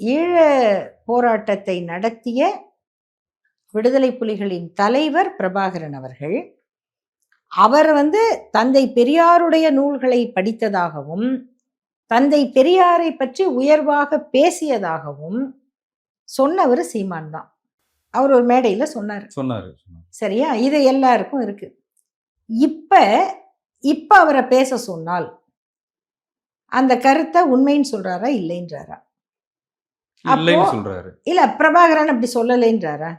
ஈழ போராட்டத்தை நடத்திய விடுதலை புலிகளின் தலைவர் பிரபாகரன் அவர்கள் அவர் வந்து தந்தை பெரியாருடைய நூல்களை படித்ததாகவும் தந்தை பெரியாரை பற்றி உயர்வாக பேசியதாகவும் சொன்னவர் சீமான் தான். அவர் ஒரு மேடையில் சொன்னார் சொன்னாரு. சரியா? இது எல்லாருக்கும் இருக்கு. இப்ப இப்ப அவரை பேச சொன்னால் அந்த கருத்தை உண்மைன்னு சொல்றாரா இல்லைன்றாரா? சொல்றாரு. இல்ல பிரபாகரன் அப்படி சொல்லலைன்றாரா?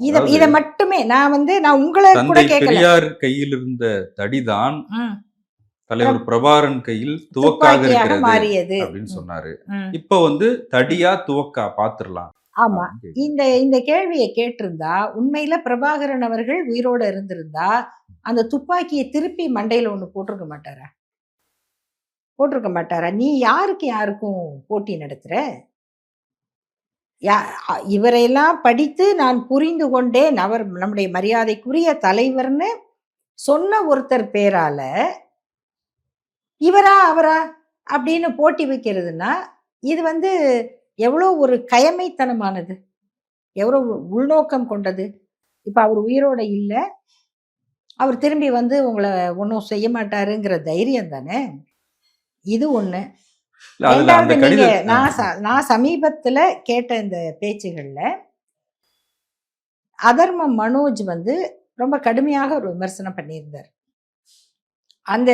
இத இத மட்டுமே நான் வந்து நான் உங்களை கூட பெரியார் கையில் இருந்த தடிதான் தலைவர் பிரபாகரன் கையில் துவக்காக இருக்கிறது மாறியது. அப்படின்னு சொன்னாரு. இப்ப வந்து தடியா துவக்கா பாத்துரலாம். ஆமா. இந்த இந்த கேள்வியை கேட்டிருந்தா உண்மையில பிரபாகரன் அவர்கள் உயிரோட இருந்திருந்தா அந்த துப்பாக்கியை திருப்பி மண்டையில ஒண்ணு போட்டிருக்க மாட்டாரா? போட்டிருக்க மாட்டாரா? நீ யாருக்கு யாருக்கும் போட்டி நடத்துற? யா இவரையெல்லாம் படித்து நான் புரிந்து கொண்டேன். அவர் நம்முடைய மரியாதைக்குரிய தலைவர்னு சொன்ன ஒருத்தர் பேரால இவரா அவரா அப்படின்னு போட்டி வைக்கிறதுனா இது வந்து எவ்வளோ ஒரு கயமைத்தனமானது. எவ்வளோ உள்நோக்கம் கொண்டது. இப்போ அவர் உயிரோட இல்லை. அவர் திரும்பி வந்து உங்களை ஒன்றும் செய்ய மாட்டாருங்கிற தைரியம் தானே? இது அந்த ரெண்டாவது நீங்க நான் நான் சமீபத்துல கேட்ட இந்த பேச்சுகள்ல அதர்ம மனோஜ் வந்து ரொம்ப கடுமையாக ஒரு விமர்சனம் பண்ணியிருந்தார். அந்த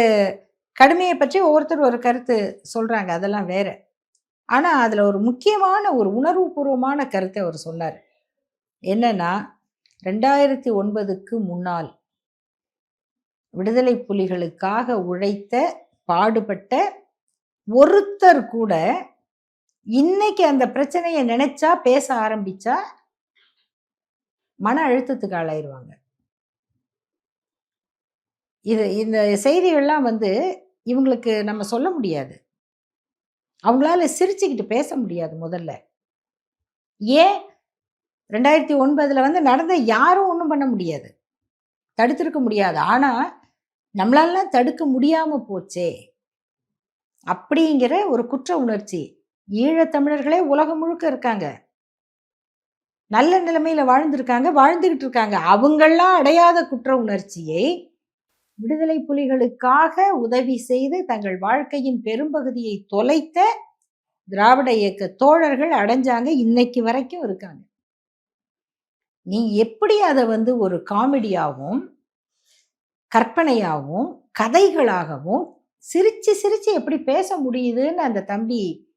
கடுமையை பற்றி ஒவ்வொருத்தர் ஒரு கருத்து சொல்றாங்க அதெல்லாம் வேற. ஆனா அதுல ஒரு முக்கியமான ஒரு உணர்வுபூர்வமான கருத்தை அவர் சொன்னார். என்னன்னா ரெண்டாயிரத்தி ஒன்பதுக்கு முன்னால் விடுதலை புலிகளுக்காக உழைத்த பாடுபட்ட ஒருத்தர் கூட இன்னைக்கு அந்த பிரச்சனையை நினைச்சா பேச ஆரம்பிச்சா மன அழுத்தத்துக்கு ஆளாயிருவாங்க. இது இந்த செய்திகள்லாம் வந்து இவங்களுக்கு நம்ம சொல்ல முடியாது. அவங்களால சிரிச்சுக்கிட்டு பேச முடியாது முதல்ல. ஏன்? ரெண்டாயிரத்தி ஒன்பதுல வந்து நடந்த யாரும் ஒன்றும் பண்ண முடியாது. தடுத்திருக்க முடியாது. ஆனா நம்மளாலாம் தடுக்க முடியாம போச்சே. அப்படிங்கிற ஒரு குற்ற உணர்ச்சி. ஈழத்தமிழர்களே உலகம் முழுக்க இருக்காங்க. நல்ல நிலைமையில வாழ்ந்திருக்காங்க வாழ்ந்துகிட்டு இருக்காங்க. அவங்கெல்லாம் அடையாத குற்ற உணர்ச்சியை விடுதலை புலிகளுக்காக உதவி செய்து தங்கள் வாழ்க்கையின் பெரும்பகுதியை தொலைத்த திராவிட இயக்க தோழர்கள் அடைஞ்சாங்க இன்னைக்கு வரைக்கும் இருக்காங்க. நீ எப்படி அதை வந்து ஒரு காமெடியாகவும் கற்பனையாகவும் கதைகளாகவும் சிரிச்சு சிரிச்சு எப்படி பேச முடியுதுன்னு அந்த தம்பி